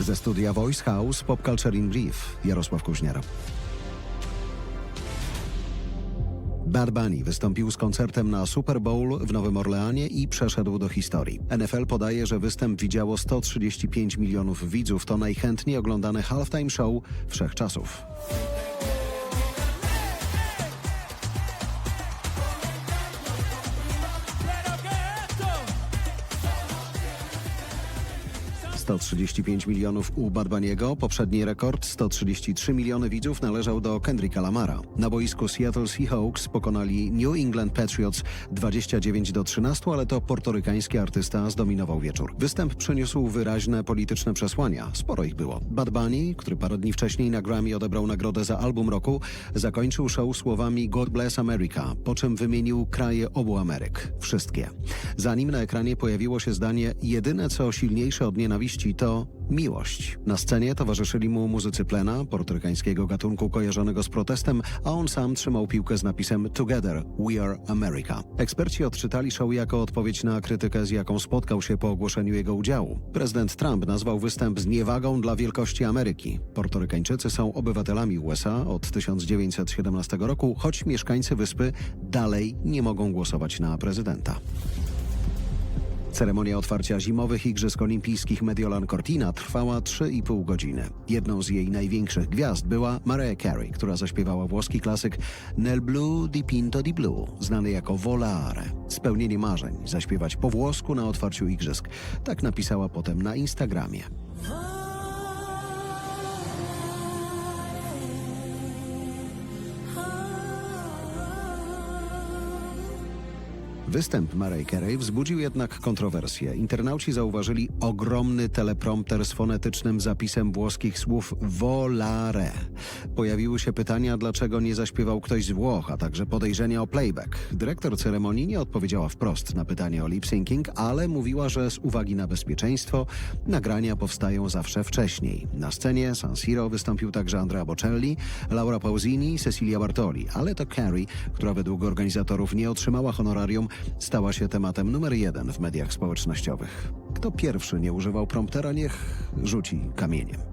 Ze studia Voice House Pop Culture in Brief Jarosław Kuźniar. Bad Bunny wystąpił z koncertem na Super Bowl w Nowym Orleanie i przeszedł do historii. NFL podaje, że występ widziało 135 milionów widzów. To najchętniej oglądane halftime show wszechczasów. 135 milionów u Bad Bunny'ego, poprzedni rekord 133 miliony widzów należał do Kendricka Lamara. Na boisku Seattle Seahawks pokonali New England Patriots 29 do 13, ale to portorykański artysta zdominował wieczór. Występ przyniósł wyraźne polityczne przesłania, sporo ich było. Bad Bunny, który parę dni wcześniej na Grammy odebrał nagrodę za album roku, zakończył show słowami God bless America, po czym wymienił kraje obu Ameryk. Wszystkie. Zanim na ekranie pojawiło się zdanie jedyne co silniejsze od nienawiści to miłość. Na scenie towarzyszyli mu muzycy plena, portorykańskiego gatunku kojarzonego z protestem, a on sam trzymał piłkę z napisem Together We Are America. Eksperci odczytali show jako odpowiedź na krytykę, z jaką spotkał się po ogłoszeniu jego udziału. Prezydent Trump nazwał występ zniewagą dla wielkości Ameryki. Portorykańczycy są obywatelami USA od 1917 roku, choć mieszkańcy wyspy dalej nie mogą głosować na prezydenta. Ceremonia otwarcia zimowych Igrzysk Olimpijskich Mediolan Cortina trwała 3,5 godziny. Jedną z jej największych gwiazd była Mariah Carey, która zaśpiewała włoski klasyk Nel blu di pinto di blu, znany jako Volare. Spełnienie marzeń, zaśpiewać po włosku na otwarciu Igrzysk. Tak napisała potem na Instagramie. Występ Mariah Carey wzbudził jednak kontrowersje. Internauci zauważyli ogromny teleprompter z fonetycznym zapisem włoskich słów volare. Pojawiły się pytania, dlaczego nie zaśpiewał ktoś z Włoch, a także podejrzenia o playback. Dyrektor ceremonii nie odpowiedziała wprost na pytanie o lip-syncing, ale mówiła, że z uwagi na bezpieczeństwo nagrania powstają zawsze wcześniej. Na scenie San Siro wystąpił także Andrea Bocelli, Laura Pausini, Cecilia Bartoli, ale to Carey, która według organizatorów nie otrzymała honorarium, stała się tematem numer jeden w mediach społecznościowych. Kto pierwszy nie używał promptera, niech rzuci kamieniem.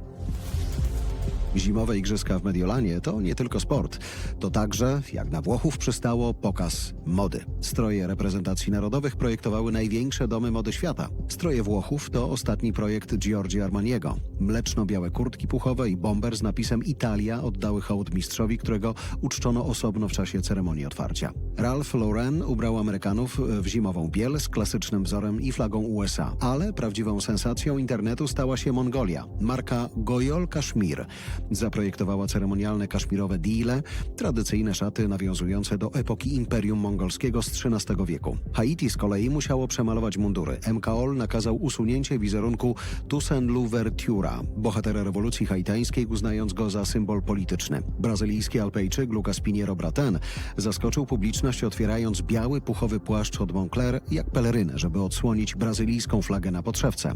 Zimowe igrzyska w Mediolanie to nie tylko sport, to także, jak na Włochów przystało, pokaz mody. Stroje reprezentacji narodowych projektowały największe domy mody świata. Stroje Włochów to ostatni projekt Giorgio Armaniego. Mleczno-białe kurtki puchowe i bomber z napisem Italia oddały hołd mistrzowi, którego uczczono osobno w czasie ceremonii otwarcia. Ralph Lauren ubrał Amerykanów w zimową biel z klasycznym wzorem i flagą USA, ale prawdziwą sensacją internetu stała się Mongolia. Marka Gojol Kaszmir zaprojektowała ceremonialne kaszmirowe deale, tradycyjne szaty nawiązujące do epoki Imperium Mongolskiego z XIII wieku. Haiti z kolei musiało przemalować mundury. MKOL nakazał usunięcie wizerunku Toussaint Louvertura, bohatera rewolucji haitańskiej, uznając go za symbol polityczny. Brazylijski alpejczyk Lucas Pinheiro Braten zaskoczył publiczność otwierając biały puchowy płaszcz od Moncler jak pelerynę, żeby odsłonić brazylijską flagę na podszewce.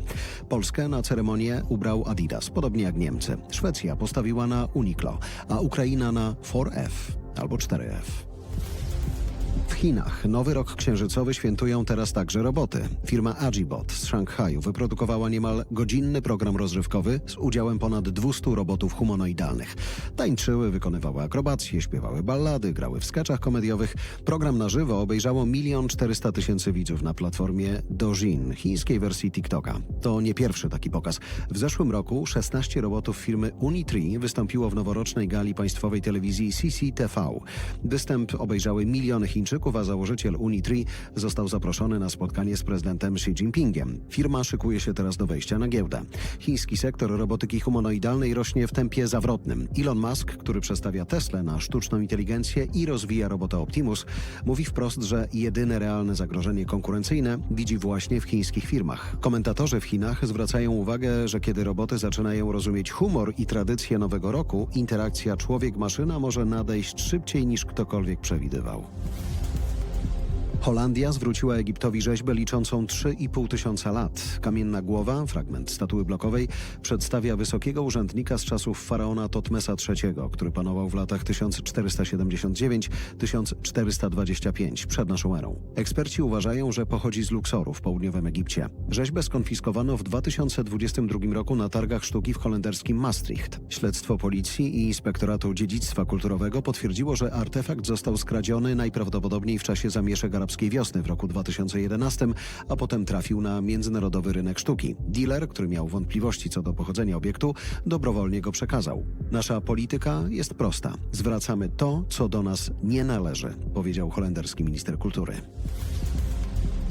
Polskę na ceremonię ubrał Adidas, podobnie jak Niemcy. Szwecja postawiła na Uniqlo, a Ukraina na 4F albo 4F. Chinach nowy rok księżycowy świętują teraz także roboty. Firma Agibot z Szanghaju wyprodukowała niemal godzinny program rozrywkowy z udziałem ponad 200 robotów humanoidalnych. Tańczyły, wykonywały akrobacje, śpiewały ballady, grały w skeczach komediowych. Program na żywo obejrzało 1 400 tysięcy widzów na platformie Douyin, chińskiej wersji TikToka. To nie pierwszy taki pokaz. W zeszłym roku 16 robotów firmy Unitree wystąpiło w noworocznej gali państwowej telewizji CCTV. Występ obejrzały miliony Chińczyków, a założyciel Unitree został zaproszony na spotkanie z prezydentem Xi Jinpingiem. Firma szykuje się teraz do wejścia na giełdę. Chiński sektor robotyki humanoidalnej rośnie w tempie zawrotnym. Elon Musk, który przestawia Tesla na sztuczną inteligencję i rozwija robota Optimus, mówi wprost, że jedyne realne zagrożenie konkurencyjne widzi właśnie w chińskich firmach. Komentatorzy w Chinach zwracają uwagę, że kiedy roboty zaczynają rozumieć humor i tradycje nowego roku, interakcja człowiek-maszyna może nadejść szybciej niż ktokolwiek przewidywał. Holandia zwróciła Egiptowi rzeźbę liczącą 3,5 tysiąca lat. Kamienna głowa, fragment statuły blokowej, przedstawia wysokiego urzędnika z czasów faraona Totmesa III, który panował w latach 1479-1425 przed naszą erą. Eksperci uważają, że pochodzi z Luksoru w południowym Egipcie. Rzeźbę skonfiskowano w 2022 roku na targach sztuki w holenderskim Maastricht. Śledztwo policji i Inspektoratu Dziedzictwa Kulturowego potwierdziło, że artefakt został skradziony najprawdopodobniej w czasie zamieszek arabskiej wiosny w roku 2011, a potem trafił na międzynarodowy rynek sztuki. Dealer, który miał wątpliwości co do pochodzenia obiektu, dobrowolnie go przekazał. Nasza polityka jest prosta. Zwracamy to, co do nas nie należy, powiedział holenderski minister kultury.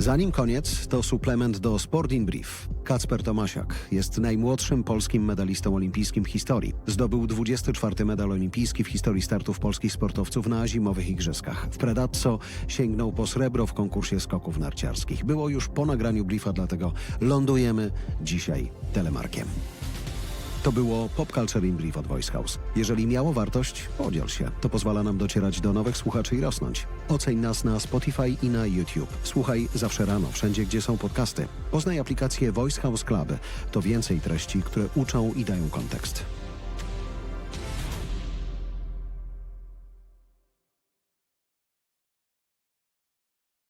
Zanim koniec, to suplement do Sport in Brief. Kacper Tomasiak jest najmłodszym polskim medalistą olimpijskim w historii. Zdobył 24 medal olimpijski w historii startów polskich sportowców na zimowych igrzyskach. W Predazzo sięgnął po srebro w konkursie skoków narciarskich. Było już po nagraniu briefa, dlatego lądujemy dzisiaj telemarkiem. To było Pop Culture in Brief od Voice House. Jeżeli miało wartość, podziel się. To pozwala nam docierać do nowych słuchaczy i rosnąć. Oceń nas na Spotify i na YouTube. Słuchaj zawsze rano, wszędzie gdzie są podcasty. Poznaj aplikację Voice House Club. To więcej treści, które uczą i dają kontekst.